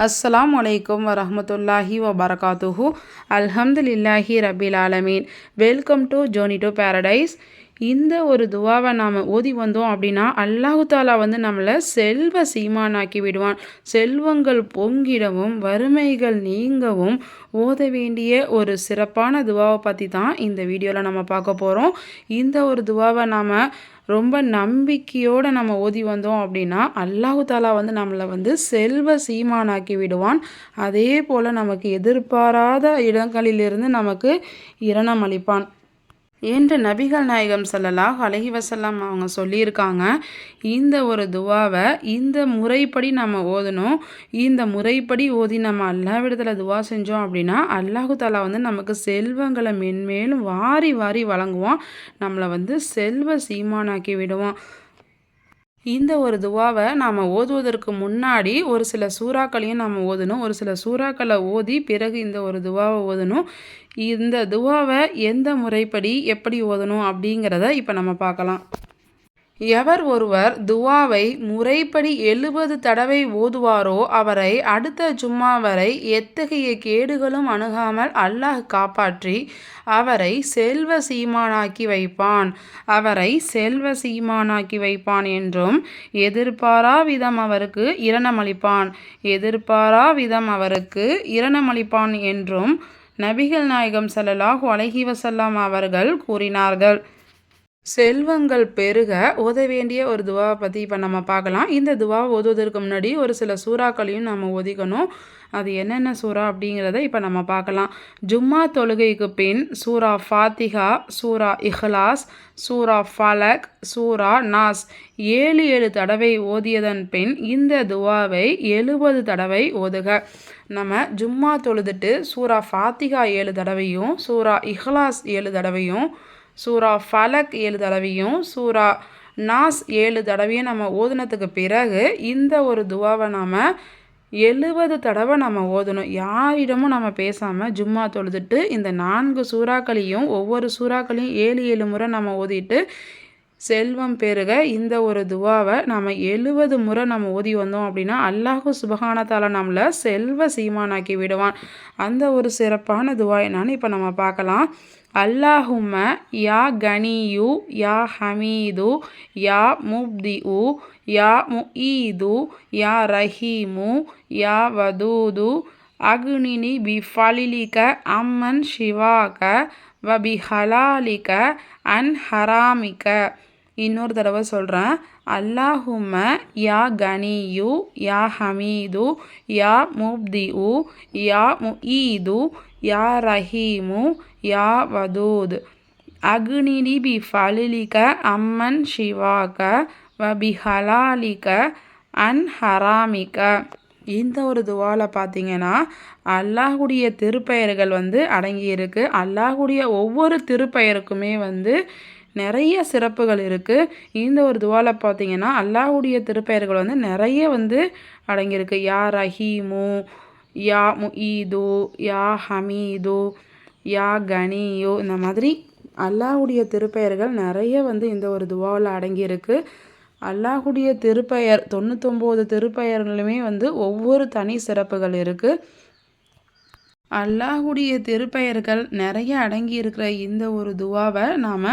அஸ்லாம் வலைக்கம் வரமத்துல்லாஹி வபரகாத்துஹு அல்ஹம்துலில்லாஹி ரபில் ஆலமீன் welcome to journey to paradise இந்த ஒரு துவாவை நாம் ஓதி வந்தோம் அப்படின்னா அல்லாஹு தாலா வந்து நம்மளை செல்வ சீமானாக்கி விடுவான். செல்வங்கள் பொங்கிடவும் வறுமைகள் நீங்கவும் ஓத வேண்டிய ஒரு சிறப்பான துவாவை பற்றி தான் இந்த வீடியோவில் நம்ம பார்க்க போகிறோம் இந்த ஒரு துவாவை நாம் ரொம்ப நம்பிக்கையோடு நம்ம ஓதி வந்தோம் அப்படின்னா அல்லாஹு தாலா வந்து நம்மளை வந்து செல்வ சீமானாக்கி விடுவான். அதே போல் நமக்கு எதிர்பாராத இடங்களிலிருந்து நமக்கு இரணம் அளிப்பான். என்று நபிகள் நாயகம் சல்லல்லாஹ் அலஹி வசல்லாம் அவங்க சொல்லியிருக்காங்க. இந்த ஒரு துவாவை இந்த முறைப்படி நம்ம ஓதணும். இந்த முறைப்படி ஓதி நம்ம அல்லாவிடத்தில் துவா செஞ்சோம் அப்படின்னா அல்லாஹு தாலா வந்து நமக்கு செல்வங்களை மென்மேலும் வாரி வாரி வழங்குவோம் நம்மளை வந்து செல்வ சீமானாக்கி விடுவோம் இந்த ஒரு துவாவை நாம் ஓதுவதற்கு முன்னாடி ஒரு சில சூறாக்களையும் நாம் ஓதணும். ஒரு சில சூறாக்களை ஓதி பிறகு இந்த ஒரு துவாவை ஓதணும். இந்த துவாவை எந்த முறைப்படி எப்படி ஓதணும் அப்படிங்கிறத இப்போ நம்ம பார்க்கலாம். எவர் ஒருவர் துவாவை முறைப்படி எழுபது தடவை ஓதுவாரோ அவரை அடுத்த ஜும்மா வரை எத்தகைய கேடுகளும் அணுகாமல் அல்லாஹ் காப்பாற்றி அவரை செல்வ சீமானாக்கி வைப்பான். அவரை செல்வ சீமானாக்கி வைப்பான் என்றும் எதிர்பாரா விதம் அவருக்கு இரணமளிப்பான். எதிர்பாரா விதம் அவருக்கு இரணமளிப்பான் என்றும் நபிகள் நாயகம் சல்லாஹூ அலஹி வசல்லாம் அவர்கள் கூறினார்கள். செல்வங்கள் பெருக ஓத வேண்டிய ஒரு துவாவை பற்றி இப்போ நம்ம பார்க்கலாம். இந்த துவாவை ஓதுவதற்கு முன்னாடி ஒரு சில சூறாக்களையும் நம்ம ஒதுக்கணும். அது என்னென்ன சூறா அப்படிங்கிறத இப்போ நம்ம பார்க்கலாம். ஜும்மா தொழுகைக்கு பின் சூரா ஃபாத்திகா சூரா இஹ்லாஸ் சூரா ஃபலக் சூரா நாஸ். ஏழு ஏழு தடவை ஓதியதன் பின் இந்த துவாவை எழுபது தடவை ஓதுக. நம்ம ஜும்மா தொழுதுட்டு சூரா ஃபாத்திகா ஏழு தடவையும் சூரா இஹ்லாஸ் ஏழு தடவையும் சூரா ஃபலக் ஏழு தடவையும் சூரா நாஸ் ஏழு தடவையும் நம்ம ஓதுனதுக்கு பிறகு இந்த ஒரு துவாவை நாம் எழுபது தடவை நம்ம ஓதணும். யாரிடமும் நம்ம பேசாமல் ஜும்மா தொழுதுட்டு இந்த நான்கு சூறாக்களையும் ஒவ்வொரு சூறாக்களையும் ஏழு ஏழு முறை நம்ம ஓதிட்டு செல்வம் பெருக இந்த ஒரு துவாவை நம்ம எழுபது முறை நம்ம ஓதி வந்தோம் அப்படின்னா அல்லாஹு சுபகானத்தால் நம்மளை செல்வ சீமானாக்கி விடுவான். அந்த ஒரு சிறப்பான துவா என்னான்னு இப்போ நம்ம பார்க்கலாம். அல்லாஹும யா கனியு யா ஹமீது யா முப்திஉ யா முஈது யா ரஹீமு யா வதூது அக்னினி பி ஃபலிலிக அம்மன் ஷிவாக வ பி ஹலாலிக அன் ஹராமிக்க இன்னொரு தடவை சொல்கிறேன் அல்லாஹும யா கனியு யா ஹமீது யா முப்தியு யா முஈது யா ரஹீமு யா வதூத். அக்னி பி ஃபலிலிக அம்மன் ஷிவாக வ பி ஹலாலிக அன் ஹராமிக. இந்த ஒரு துவாவில் பார்த்தீங்கன்னா அல்லாஹுடைய திருப்பெயர்கள் வந்து அடங்கியிருக்கு. அல்லாஹுடைய ஒவ்வொரு திருப்பெயருக்குமே வந்து நிறைய சிறப்புகள் இருக்குது இந்த ஒரு துவாவில் பார்த்தீங்கன்னா அல்லாஹுடைய திருப்பெயர்கள் வந்து நிறைய வந்து அடங்கியிருக்கு. யா ரஹீமு யா முஈது யா ஹமீது யா கனியோ இந்த மாதிரி அல்லாஹுடைய திருப்பெயர்கள் நிறைய வந்து இந்த ஒரு துவாவில் அடங்கியிருக்கு. அல்லாஹுடைய திருப்பெயர் தொண்ணூத்தொம்போது திருப்பெயர்களுமே வந்து ஒவ்வொரு தனி சிறப்புகள் இருக்குது அல்லாஹுடைய திருப்பெயர்கள் நிறைய அடங்கி இருக்கிற இந்த ஒரு துவாவை நாம்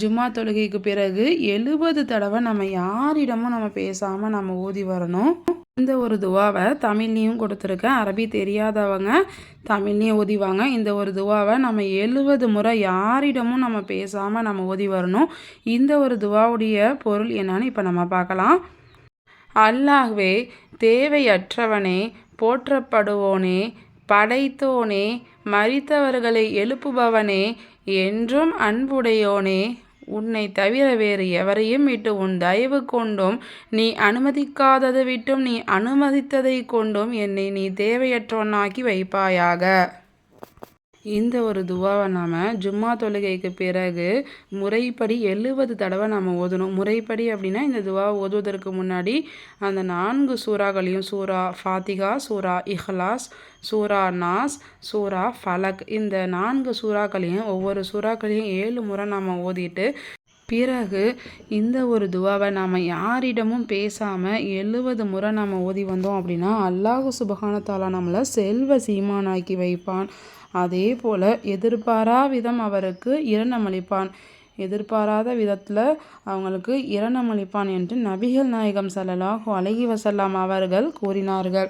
ஜும்மா தொழுகைக்கு பிறகு எழுபது தடவை நம்ம யாரிடமும் நம்ம பேசாமல் நம்ம ஓதி வரணும். இந்த ஒரு துவாவை தமிழ்லேயும் கொடுத்துருக்கேன். அரபி தெரியாதவங்க தமிழ்லேயும் ஓதிவாங்க. இந்த ஒரு துவாவை நம்ம எழுபது முறை யாரிடமும் நம்ம பேசாமல் நம்ம ஓதி வரணும். இந்த ஒரு துவாவுடைய பொருள் என்னன்னு இப்போ நம்ம பார்க்கலாம். அல்லாஹ்வே தேவையற்றவனே போற்றப்படுவோனே படைத்தோனே மறித்தவர்களை எழுப்புபவனே என்றும் அன்புடையோனே. உன்னை தவிர வேறு எவரையும் விட்டு உன் தயவு கொண்டும் நீ அனுமதிக்காததை விட்டும் நீ அனுமதித்ததை கொண்டும் என்னை நீ தேவையற்றவனாக்கி வைப்பாயாக. இந்த ஒரு துவாவை நாம் ஜும்மா தொழுகைக்கு பிறகு முறைப்படி எழுபது தடவை நம்ம ஓதணும். முறைப்படி அப்படின்னா இந்த துவாவை ஓதுவதற்கு முன்னாடி அந்த நான்கு சூறாக்களையும் சூரா ஃபாத்திகா சூரா இஹ்லாஸ் சூரா நாஸ் சூரா ஃபலக் இந்த நான்கு சூறாக்களையும் ஒவ்வொரு சூறாக்களையும் ஏழு முறை நம்ம ஓதிட்டு பிறகு இந்த ஒரு துவாவை நாம் யாரிடமும் பேசாமல் எழுபது முறை நம்ம ஓதி வந்தோம் அப்படின்னா அல்லாஹு சுபகானத்தாலா நம்மளை செல்வ சீமானாக்கி வைப்பான். அதே போல் எதிர்பாரா விதம் அவருக்கு இரணமளிப்பான் எதிர்பாராத விதத்தில் அவங்களுக்கு இரணமளிப்பான் என்று நபிகள் நாயகம் சல்லல்லாஹு அலஹி வசல்லாம் அவர்கள் கூறினார்கள்.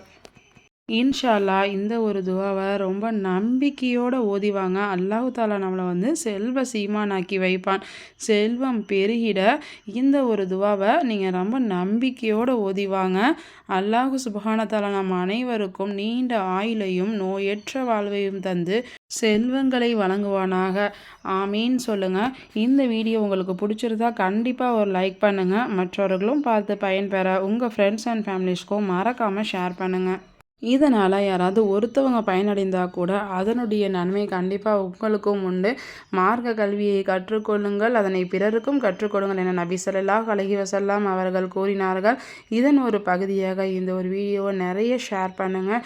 இன்ஷால்லா இந்த ஒரு துவாவை ரொம்ப நம்பிக்கையோடு ஓதிவாங்க. அல்லாஹு தாலா நம்மளை வந்து செல்வ சீமானாக்கி வைப்பான். செல்வம் பெருகிட இந்த ஒரு துவாவை நீங்கள் ரொம்ப நம்பிக்கையோடு ஓதிவாங்க. அல்லாஹு சுபஹானத்தாலா நம்ம அனைவருக்கும் நீண்ட ஆயுளையும் நோயற்ற வாழ்வையும் தந்து செல்வங்களை வழங்குவானாக. ஆமீன். சொல்லுங்கள் இந்த வீடியோ உங்களுக்கு பிடிச்சிருந்தா கண்டிப்பாக ஒரு லைக் பண்ணுங்கள் மற்றவர்களும் பார்த்து பயன்பெற உங்கள் ஃப்ரெண்ட்ஸ் அண்ட் ஃபேமிலிஸ்க்கும் மறக்காமல் ஷேர் பண்ணுங்கள் இதனால் யாராவது ஒருத்தவங்க பயனடைந்தால் கூட அதனுடைய நன்மை கண்டிப்பாக உங்களுக்கும் உண்டு. மார்க்க கல்வியை கற்றுக்கொள்ளுங்கள் அதனை பிறருக்கும் கற்றுக்கொடுங்கள் என நபி சொல்லாஹ் வசல்லாம் அவர்கள் கூறினார்கள். இதன் ஒரு பகுதியாக இந்த ஒரு வீடியோவை நிறைய ஷேர் பண்ணுங்கள்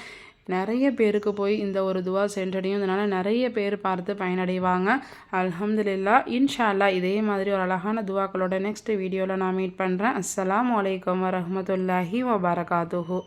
நிறைய பேருக்கு போய் இந்த ஒரு துவா சென்றடையும். இதனால் நிறைய பேர் பார்த்து பயனடைவாங்க. அலமதுல்லா இன்ஷால்லா இதே மாதிரி ஒரு அழகான துவாக்களோட நெக்ஸ்ட் வீடியோவில் நான் மீட் பண்ணுறேன் அஸ்லாம் வலைக்கம் வரமத்துல்லாஹி வபரகாத்துஹூ.